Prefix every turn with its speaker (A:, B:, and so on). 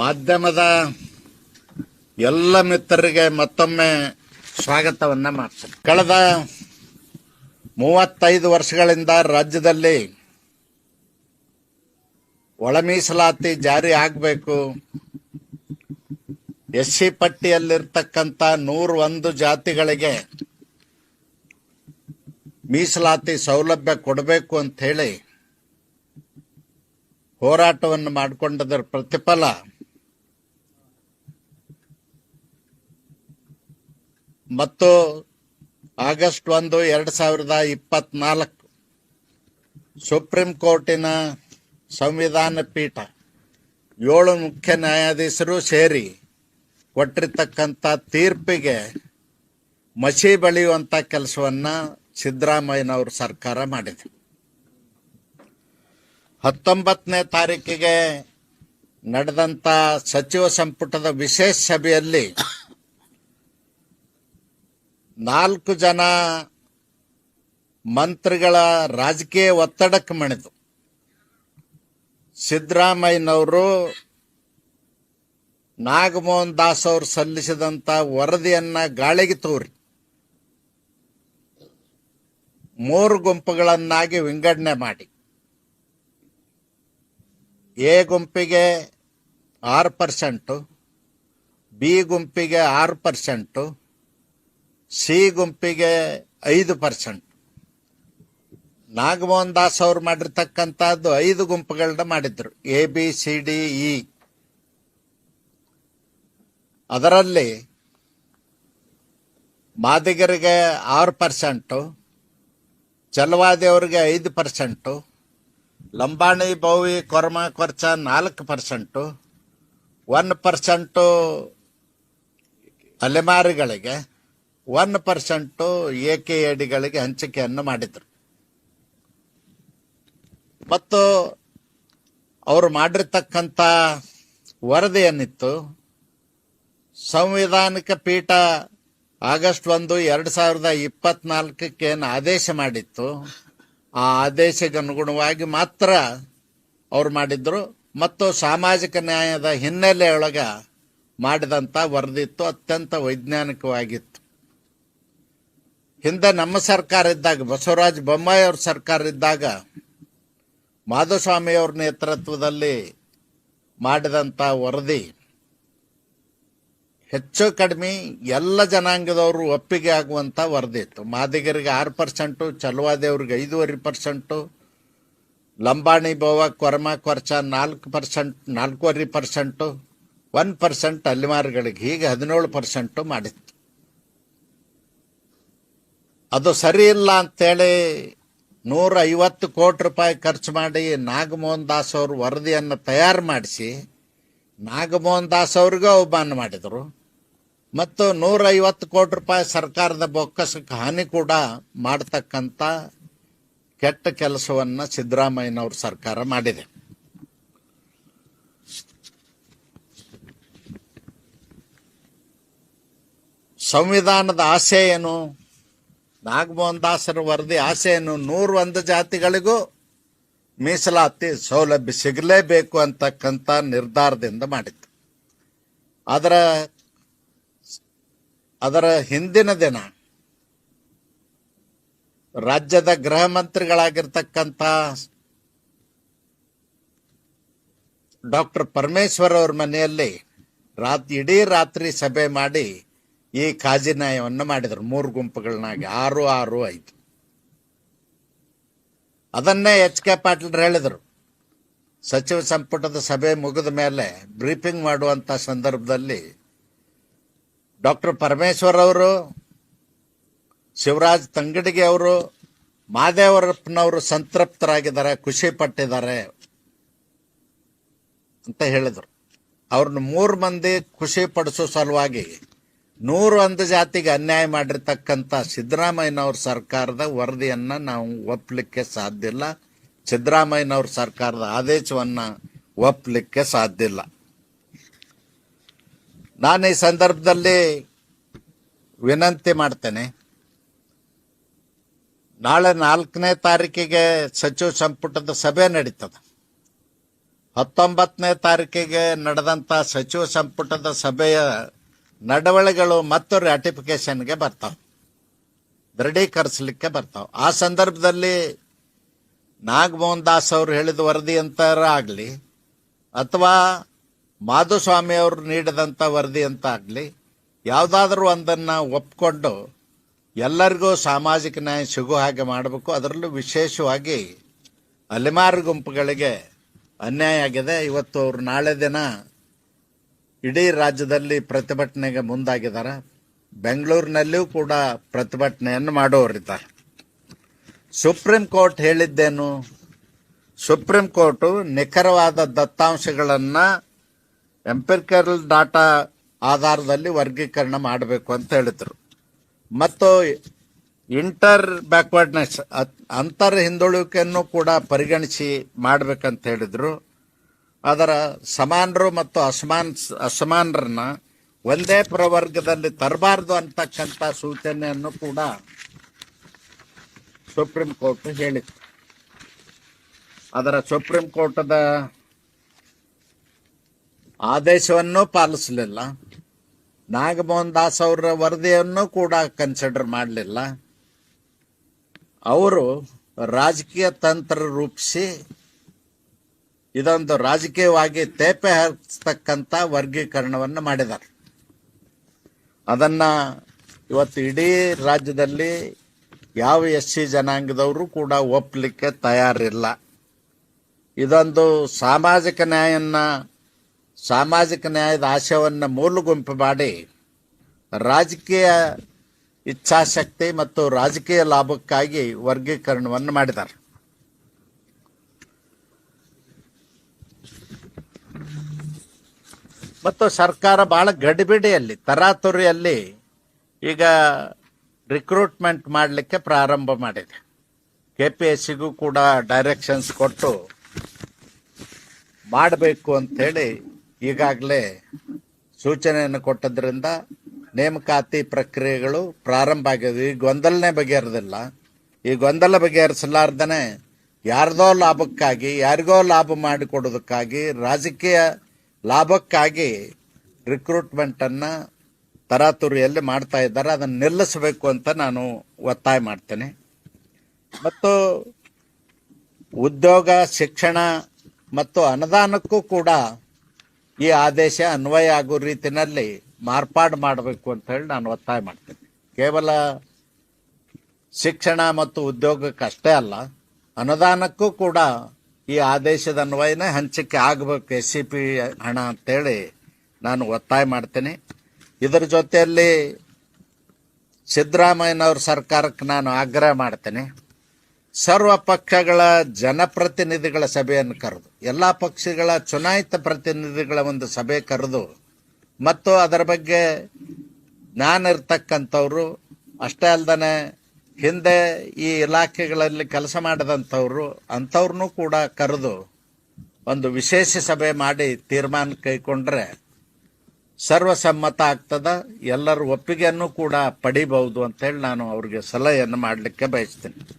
A: ಮಾಧ್ಯಮದ ಎಲ್ಲ ಮಿತ್ರರಿಗೆ ಮತ್ತೊಮ್ಮೆ ಸ್ವಾಗತವನ್ನ ಮಾಡ್ತೇನೆ. ಕಳೆದ ಮೂವತ್ತೈದು ವರ್ಷಗಳಿಂದ ರಾಜ್ಯದಲ್ಲಿ ಒಳ ಮೀಸಲಾತಿ ಜಾರಿ ಆಗಬೇಕು. ಎಸ್ ಸಿ ಪಟ್ಟಿಯಲ್ಲಿರ್ತಕ್ಕಂಥ ನೂರ ಒಂದು ಜಾತಿಗಳಿಗೆ ಮೀಸಲಾತಿ ಸೌಲಭ್ಯ ಕೊಡಬೇಕು ಅಂತ ಹೇಳಿ ಹೋರಾಟವನ್ನು ಮಾಡಿಕೊಂಡದರ ಪ್ರತಿಫಲ ಮತ್ತು ಆಗಸ್ಟ್ ಒಂದು, ಎರಡು ಸಾವಿರದ ಇಪ್ಪತ್ನಾಲ್ಕು ಸುಪ್ರೀಂ ಕೋರ್ಟಿನ ಸಂವಿಧಾನ ಪೀಠ ಏಳು ಮುಖ್ಯ ನ್ಯಾಯಾಧೀಶರು ಸೇರಿ ಕೊಟ್ಟಿರ್ತಕ್ಕಂಥ ತೀರ್ಪಿಗೆ ಮಸಿ ಬೆಳೆಯುವಂಥ ಕೆಲಸವನ್ನ ಸಿದ್ದರಾಮಯ್ಯನವ್ರ ಸರ್ಕಾರ ಮಾಡಿದೆ. ಹತ್ತೊಂಬತ್ತನೇ ತಾರೀಕಿಗೆ ನಡೆದಂಥ ಸಚಿವ ಸಂಪುಟದ ವಿಶೇಷ ಸಭೆಯಲ್ಲಿ ನಾಲ್ಕು ಜನ ಮಂತ್ರಿಗಳ ರಾಜಕೀಯ ಒತ್ತಡಕ್ಕೆ ಮಣಿದು. ಸಿದ್ದರಾಮಯ್ಯನವರು ನಾಗಮೋಹನ್ ದಾಸ್ ಅವರು ಸಲ್ಲಿಸಿದಂತ ವರದಿಯನ್ನ ಗಾಳಿಗೆ ತೋರಿ. ಮೂರು ಗುಂಪುಗಳನ್ನಾಗಿ ವಿಂಗಡಣೆ ಮಾಡಿ. ಎ ಗುಂಪಿಗೆ ಆರು ಪರ್ಸೆಂಟು, ಬಿ ಗುಂಪಿಗೆ ಆರು ಪರ್ಸೆಂಟು ಸಿ ಗುಂಪಿಗೆ ಐದು ಪರ್ಸೆಂಟ್. ನಾಗಮೋಹನ್ ದಾಸ್ ಅವರು ಮಾಡಿರ್ತಕ್ಕಂಥದ್ದು ಐದು ಗುಂಪುಗಳನ್ನ ಮಾಡಿದ್ರು. A, B, C, D, E. ಅದರಲ್ಲಿ ಮಾದಿಗರಿಗೆ ಆರು ಪರ್ಸೆಂಟು ಚಲವಾದಿಯವರಿಗೆ ಐದು ಪರ್ಸೆಂಟು, ಲಂಬಾಣಿ ಬೌವಿ ಕೊರ್ಮ, ಕೊರ್ಚ ನಾಲ್ಕು ಪರ್ಸೆಂಟು ಒನ್ ಪರ್ಸೆಂಟು ಅಲೆಮಾರಿಗಳಿಗೆ ಒನ್ ಪರ್ಸೆಂಟು ಎ ಕೆ ಎಡಿಗಳಿಗೆ ಹಂಚಿಕೆಯನ್ನು ಮಾಡಿದರು. ಮತ್ತು ಅವರು ಮಾಡಿರ್ತಕ್ಕಂಥ ವರದಿ ಏನಿತ್ತು ಸಂವಿಧಾನಿಕ ಪೀಠ ಆಗಸ್ಟ್ ಒಂದು ಎರಡು ಸಾವಿರದ ಇಪ್ಪತ್ನಾಲ್ಕಕ್ಕೆ ಏನು ಆದೇಶ ಮಾಡಿತ್ತು, ಆ ಆದೇಶಕ್ಕೆ ಅನುಗುಣವಾಗಿ ಮಾತ್ರ ಅವ್ರು ಮಾಡಿದ್ರು. ಮತ್ತು ಸಾಮಾಜಿಕ ನ್ಯಾಯದ ಹಿನ್ನೆಲೆಯೊಳಗೆ ಮಾಡಿದಂಥ ವರದಿತ್ತು ಅತ್ಯಂತ ವೈಜ್ಞಾನಿಕವಾಗಿತ್ತು. ಹಿಂದೆ ನಮ್ಮ ಸರ್ಕಾರ ಇದ್ದಾಗ, ಬಸವರಾಜ ಬೊಮ್ಮಾಯಿ ಅವ್ರ ಸರ್ಕಾರ ಇದ್ದಾಗ, ಮಾಧುಸ್ವಾಮಿ ಅವ್ರ ನೇತೃತ್ವದಲ್ಲಿ ಮಾಡಿದಂಥ ವರದಿ ಹೆಚ್ಚು ಕಡಿಮೆ ಎಲ್ಲ ಜನಾಂಗದವರು ಒಪ್ಪಿಗೆ ಆಗುವಂಥ ವರದಿ ಇತ್ತು. ಮಾದಿಗರಿಗೆ ಆರು ಪರ್ಸೆಂಟು, ಚಲುವಾದೇವ್ರಿಗೆ ಐದೂವರೆ ಪರ್ಸೆಂಟು, ಲಂಬಾಣಿ ಬೋವ ಕೊರಮ ಕೊರ್ಚ ನಾಲ್ಕು ಪರ್ಸೆಂಟ್, ನಾಲ್ಕೂವರೆ ಪರ್ಸೆಂಟು ಒನ್ ಪರ್ಸೆಂಟ್ ಅಲ್ಲಿಮಾರ್ಗಳಿಗೆ ಹೀಗೆ ಹದಿನೇಳು ಪರ್ಸೆಂಟು ಮಾಡಿತ್ತು. ಅದು ಸರಿ ಇಲ್ಲ ಅಂತೇಳಿ ನೂರ ಐವತ್ತು ಕೋಟಿ ರೂಪಾಯಿ ಖರ್ಚು ಮಾಡಿ ನಾಗಮೋಹನ್ ದಾಸ್ ಅವರು ವರದಿಯನ್ನು ತಯಾರು ಮಾಡಿಸಿ ನಾಗಮೋಹನ್ ದಾಸ್ ಅವ್ರಿಗೂ ಅವಮಾನ ಮಾಡಿದರು. ಮತ್ತು ನೂರ ಐವತ್ತು ಕೋಟಿ ರೂಪಾಯಿ ಸರ್ಕಾರದ ಬೊಕ್ಕಸಕ್ಕೆ ಹಾನಿ ಕೂಡ ಮಾಡತಕ್ಕಂಥ ಕೆಟ್ಟ ಕೆಲಸವನ್ನು ಸಿದ್ದರಾಮಯ್ಯನವ್ರ ಸರ್ಕಾರ ಮಾಡಿದೆ. ಸಂವಿಧಾನದ ಆಸೆ ಏನು? ನಾಗಮೋಹನ್ ದಾಸರ ವರದಿ ಆಸೆಯನ್ನು ನೂರ ಒಂದು ಜಾತಿಗಳಿಗೂ ಮೀಸಲಾತಿ ಸೌಲಭ್ಯ ಸಿಗಲೇಬೇಕು ಅಂತಕ್ಕಂಥ ನಿರ್ಧಾರದಿಂದ ಮಾಡಿತ್ತು. ಅದರ ಅದರ ಹಿಂದಿನ ದಿನ ರಾಜ್ಯದ ಗೃಹ ಮಂತ್ರಿಗಳಾಗಿರ್ತಕ್ಕಂಥ ಡಾಕ್ಟರ್ ಪರಮೇಶ್ವರ್ ಅವ್ರ ಮನೆಯಲ್ಲಿ ರಾತ್ ಇಡೀ ರಾತ್ರಿ ಸಭೆ ಮಾಡಿ ಈ ಕಾಜಿನಾಯವನ್ನು ಮಾಡಿದರು. ಮೂರು ಗುಂಪುಗಳನ್ನಾಗಿ. ಆರು ಆರು ಐದು. ಅದನ್ನೇ ಎಚ್ ಕೆ ಪಾಟೀಲ್ ಹೇಳಿದರು. ಸಚಿವ ಸಂಪುಟದ ಸಭೆ ಮುಗಿದ ಮೇಲೆ ಬ್ರೀಫಿಂಗ್ ಮಾಡುವಂಥ ಸಂದರ್ಭದಲ್ಲಿ ಡಾಕ್ಟರ್ ಪರಮೇಶ್ವರ್ ಅವರು, ಶಿವರಾಜ್ ತಂಗಡಿಗೆ ಅವರು, ಮಾದೇವರಪ್ಪನವರು ಸಂತೃಪ್ತರಾಗಿದ್ದಾರೆ, ಖುಷಿ ಪಟ್ಟಿದ್ದಾರೆ ಅಂತ ಹೇಳಿದರು. ಅವ್ರನ್ನ ಮೂರು ಮಂದಿ ಖುಷಿ ಪಡಿಸೋ ಸಲುವಾಗಿ ನೂರು ಒಂದು ಜಾತಿಗೆ ಅನ್ಯಾಯ ಮಾಡಿರ್ತಕ್ಕಂಥ ಸಿದ್ದರಾಮಯ್ಯನವ್ರ ಸರ್ಕಾರದ ವರದಿಯನ್ನು ನಾವು ಒಪ್ಪಲಿಕ್ಕೆ ಸಾಧ್ಯ ಇಲ್ಲ. ಸಿದ್ದರಾಮಯ್ಯನವ್ರ ಸರ್ಕಾರದ ಆದೇಶವನ್ನ ಒಪ್ಪಲಿಕ್ಕೆ ಸಾಧ್ಯ ಇಲ್ಲ. ನಾನು ಈ ಸಂದರ್ಭದಲ್ಲಿ ವಿನಂತಿ ಮಾಡ್ತೇನೆ. ನಾಳೆ ನಾಲ್ಕನೇ ತಾರೀಕಿಗೆ ಸಚಿವ ಸಂಪುಟದ ಸಭೆ ನಡೀತದೆ. ಹತ್ತೊಂಬತ್ತನೇ ತಾರೀಕಿಗೆ ನಡೆದಂಥ ಸಚಿವ ಸಂಪುಟದ ಸಭೆಯ ನಡವಳಿಗಳು ಮತ್ತು ರ್ಯಾಟಿಫಿಕೇಶನ್ಗೆ ಬರ್ತಾವ. ದೃಢೀಕರಿಸಲಿಕ್ಕೆ ಬರ್ತಾವ. ಆ ಸಂದರ್ಭದಲ್ಲಿ ನಾಗಮೋಹನ್ ದಾಸ್ ಅವರು ಹೇಳಿದ ವರದಿ ಅಂತಾರ ಆಗಲಿ, ಅಥವಾ ಮಾಧುಸ್ವಾಮಿ ಅವರು ನೀಡಿದಂಥ ವರದಿ ಅಂತ ಆಗಲಿ, ಯಾವುದಾದ್ರೂ ಒಂದನ್ನು ಒಪ್ಕೊಂಡು ಎಲ್ಲರಿಗೂ ಸಾಮಾಜಿಕ ನ್ಯಾಯ ಸಿಗೋ ಹಾಗೆ ಮಾಡಬೇಕು. ಅದರಲ್ಲೂ ವಿಶೇಷವಾಗಿ ಅಲೆಮಾರು ಗುಂಪುಗಳಿಗೆ ಅನ್ಯಾಯ ಆಗಿದೆ. ಇವತ್ತು ಅವರು ನಾಳೆ ದಿನ ಇಡೀ ರಾಜ್ಯದಲ್ಲಿ ಪ್ರತಿಭಟನೆಗೆ ಮುಂದಾಗಿದ್ದಾರೆ. ಬೆಂಗಳೂರಿನಲ್ಲಿಯೂ ಕೂಡ ಪ್ರತಿಭಟನೆಯನ್ನು ಮಾಡುವವರಿದ್ದಾರೆ ಸುಪ್ರೀಂ ಕೋರ್ಟ್ ಹೇಳಿದ್ದೇನು? ಸುಪ್ರೀಂ ಕೋರ್ಟು ನಿಖರವಾದ ದತ್ತಾಂಶಗಳನ್ನು ಎಂಪಿರಿಕಲ್ ಡಾಟಾ ಆಧಾರದಲ್ಲಿ ವರ್ಗೀಕರಣ ಮಾಡಬೇಕು ಅಂತ ಹೇಳಿದ್ರು. ಮತ್ತು ಇಂಟರ್ ಬ್ಯಾಕ್ವರ್ಡ್ನೆಸ್ ಅಂತರ್ ಹಿಂದುಳುವಿಕೆಯನ್ನು ಕೂಡ ಪರಿಗಣಿಸಿ ಮಾಡಬೇಕಂತ ಹೇಳಿದ್ರು. ಅದರ ಸಮಾನರು ಮತ್ತು ಅಸಮಾನ್, ಅಸಮಾನರನ್ನ ಒಂದೇ ಪ್ರವರ್ಗದಲ್ಲಿ ತರಬಾರದು ಅಂತಕ್ಕಂಥ ಸೂಚನೆಯನ್ನು ಕೂಡ ಸುಪ್ರೀಂ ಕೋರ್ಟ್ ಹೇಳಿತ್ತು. ಅದರ ಸುಪ್ರೀಂ ಕೋರ್ಟದ ಆದೇಶವನ್ನು ಪಾಲಿಸಲಿಲ್ಲ. ನಾಗಮೋಹನ್ ದಾಸ್ ಅವರ ವರದಿಯನ್ನು ಕೂಡ ಕನ್ಸಿಡರ್ ಮಾಡಲಿಲ್ಲ. ಅವರು ರಾಜಕೀಯ ತಂತ್ರ ರೂಪಿಸಿ ಇದೊಂದು ರಾಜಕೀಯವಾಗಿ ತೇಪೆ ಹಚ್ಚತಕ್ಕಂಥ ವರ್ಗೀಕರಣವನ್ನು ಮಾಡಿದ್ದಾರೆ. ಅದನ್ನ ಇವತ್ತು ಇಡೀ ರಾಜ್ಯದಲ್ಲಿ ಯಾವ ಎಸ್ ಸಿ ಜನಾಂಗದವರು ಕೂಡ ಒಪ್ಪಲಿಕ್ಕೆ ತಯಾರಿಲ್ಲ. ಇದೊಂದು ಸಾಮಾಜಿಕ ನ್ಯಾಯನ್ನ, ಸಾಮಾಜಿಕ ನ್ಯಾಯದ ಆಶಯವನ್ನು ಮೂಲಗುಂಪು ಮಾಡಿ ರಾಜಕೀಯ ಇಚ್ಛಾಶಕ್ತಿ ಮತ್ತು ರಾಜಕೀಯ ಲಾಭಕ್ಕಾಗಿ ವರ್ಗೀಕರಣವನ್ನು ಮಾಡಿದ್ದಾರೆ. ಮತ್ತು ಸರ್ಕಾರ ಬಹಳ ಗಡಿಬಿಡಿಯಲ್ಲಿ, ತರಾತುರಿಯಲ್ಲಿ ಈಗ ರಿಕ್ರೂಟ್ಮೆಂಟ್ ಮಾಡಲಿಕ್ಕೆ ಪ್ರಾರಂಭ ಮಾಡಿದೆ. ಕೆ ಪಿ ಎಸ್ ಸಿಗೂ ಕೂಡ ಡೈರೆಕ್ಷನ್ಸ್ ಕೊಟ್ಟು ಮಾಡಬೇಕು ಅಂಥೇಳಿ ಈಗಾಗಲೇ ಸೂಚನೆಯನ್ನು ಕೊಟ್ಟದ್ರಿಂದ ನೇಮಕಾತಿ ಪ್ರಕ್ರಿಯೆಗಳು ಪ್ರಾರಂಭ ಆಗಿವೆ ಈ ಗೊಂದಲನೇ ಬಗೆಹರಿದಿಲ್ಲ. ಈ ಗೊಂದಲ ಬಗೆಹರಿಸಲಾರ್ದನೆ ಯಾರದೋ ಲಾಭಕ್ಕಾಗಿ, ಯಾರಿಗೋ ಲಾಭ ಮಾಡಿಕೊಡೋದಕ್ಕಾಗಿ ರಾಜಕೀಯ ಲಾಭಕ್ಕಾಗಿ ರಿಕ್ರೂಟ್ಮೆಂಟನ್ನು ತರಾತುರಿಯಲ್ಲಿ ಮಾಡ್ತಾ ಇದ್ದಾರೆ. ಅದನ್ನು ನಿಲ್ಲಿಸಬೇಕು ಅಂತ ನಾನು ಒತ್ತಾಯ ಮಾಡ್ತೇನೆ. ಮತ್ತು ಉದ್ಯೋಗ, ಶಿಕ್ಷಣ ಮತ್ತು ಅನುದಾನಕ್ಕೂ ಕೂಡ ಈ ಆದೇಶ ಅನ್ವಯ ಆಗೋ ರೀತಿಯಲ್ಲಿ ಮಾರ್ಪಾಡು ಮಾಡಬೇಕು ಅಂತ ಹೇಳಿ ನಾನು ಒತ್ತಾಯ ಮಾಡ್ತೇನೆ. ಕೇವಲ ಶಿಕ್ಷಣ ಮತ್ತು ಉದ್ಯೋಗಕ್ಕಷ್ಟೇ ಅಲ್ಲ, ಅನುದಾನಕ್ಕೂ ಕೂಡ ಈ ಆದೇಶದ ಅನ್ವಯನ ಹಂಚಿಕೆ ಆಗಬೇಕು ಎಸ್ ಸಿ ಪಿ ಹಣ ಅಂತೇಳಿ ನಾನು ಒತ್ತಾಯ ಮಾಡ್ತೀನಿ. ಇದರ ಜೊತೆಯಲ್ಲಿ ಸಿದ್ದರಾಮಯ್ಯನವ್ರ ಸರ್ಕಾರಕ್ಕೆ ನಾನು ಆಗ್ರಹ ಮಾಡ್ತೇನೆ. ಸರ್ವ ಪಕ್ಷಗಳ ಜನಪ್ರತಿನಿಧಿಗಳ ಸಭೆಯನ್ನು ಕರೆದು, ಎಲ್ಲ ಪಕ್ಷಗಳ ಚುನಾಯಿತ ಪ್ರತಿನಿಧಿಗಳ ಒಂದು ಸಭೆ ಕರೆದು, ಮತ್ತು ಅದರ ಬಗ್ಗೆ ಜ್ಞಾನ ಇರ್ತಕ್ಕಂಥವ್ರು ಅಷ್ಟೇ ಅಲ್ದನೆ ಹಿಂದೆ ಈ ಇಲಾಖೆಗಳಲ್ಲಿ ಕೆಲಸ ಮಾಡಿದಂಥವ್ರು, ಅಂಥವ್ರನ್ನೂ ಕೂಡ ಕರೆದು ಒಂದು ವಿಶೇಷ ಸಭೆ ಮಾಡಿ ತೀರ್ಮಾನ ಕೈಗೊಂಡ್ರೆ ಸರ್ವಸಮ್ಮತ ಆಗ್ತದ, ಎಲ್ಲರ ಒಪ್ಪಿಗೆಯನ್ನು ಕೂಡ ಪಡಿಬಹುದು ಅಂತೇಳಿ ನಾನು ಅವ್ರಿಗೆ ಸಲಹೆಯನ್ನು ಮಾಡಲಿಕ್ಕೆ ಬಯಸ್ತೀನಿ.